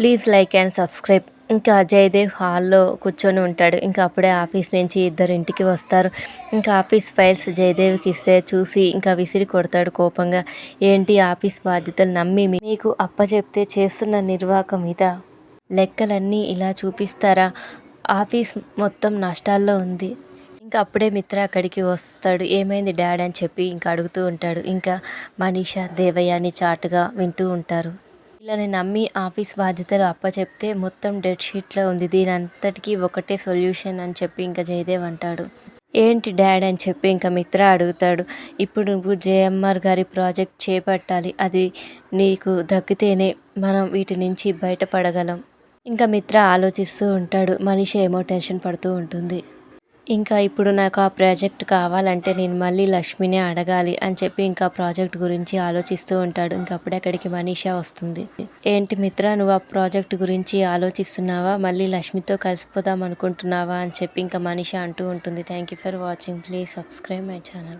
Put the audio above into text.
Please like and subscribe. ఇంకా అజయ్దేవ్ హాల్లో కూర్చొని ఉంటాడు. ఇంకా అప్పుడే ఆఫీస్ నుంచి ఇద్దరు ఇంటికి వస్తారు. ఇంకా ఆఫీస్ ఫైల్స్ జయదేవ్కి ఇస్తే చూసి ఇంకా విసిరి కొడతాడు కోపంగా. ఏంటి ఆఫీస్ బాధ్యతలు నమ్మి మీకు అప్పచెప్తే చేస్తున్న నిర్వాహకం మీద లెక్కలన్నీ ఇలా చూపిస్తారా? ఆఫీస్ మొత్తం నష్టాల్లో ఉంది. ఇంకా అప్పుడే మిత్ర అక్కడికి వస్తాడు. ఏమైంది డాడ్ అని చెప్పి ఇంకా అడుగుతూ ఉంటాడు. ఇంకా మనీషా దేవయాని చాటుగా వింటూ ఉంటారు. వీళ్ళని నమ్మి ఆఫీస్ బాధ్యతలు అప్పచెప్తే మొత్తం డెడ్ షీట్లో ఉంది. దీని అంతటికీ ఒకటే సొల్యూషన్ అని చెప్పి ఇంకా జయదేవ్ అంటాడు. ఏంటి డాడ్ అని చెప్పి ఇంకా మిత్ర అడుగుతాడు. ఇప్పుడు నువ్వు జేఎంఆర్ గారి ప్రాజెక్ట్ చేపట్టాలి. అది నీకు దక్కితేనే మనం వీటి నుంచి బయటపడగలం. ఇంకా మిత్ర ఆలోచిస్తూ ఉంటాడు. మనిషి ఏమో టెన్షన్ పడుతూ ఉంటుంది. ఇంకా ఇప్పుడు నాకు ఆ ప్రాజెక్ట్ కావాలంటే నేను మళ్ళీ లక్ష్మినే అడగాలి అని చెప్పి ఇంకా ప్రాజెక్ట్ గురించి ఆలోచిస్తూ ఉంటాడు. ఇంకా అప్పుడే అక్కడికి మనీషా వస్తుంది. ఏంటి మిత్ర నువ్వు ఆ ప్రాజెక్ట్ గురించి ఆలోచిస్తున్నావా? మళ్ళీ లక్ష్మితో కలిసిపోదాం అనుకుంటున్నావా? అని చెప్పి ఇంకా మనీషా అంటూ ఉంటుంది. Thank you for watching please subscribe my channel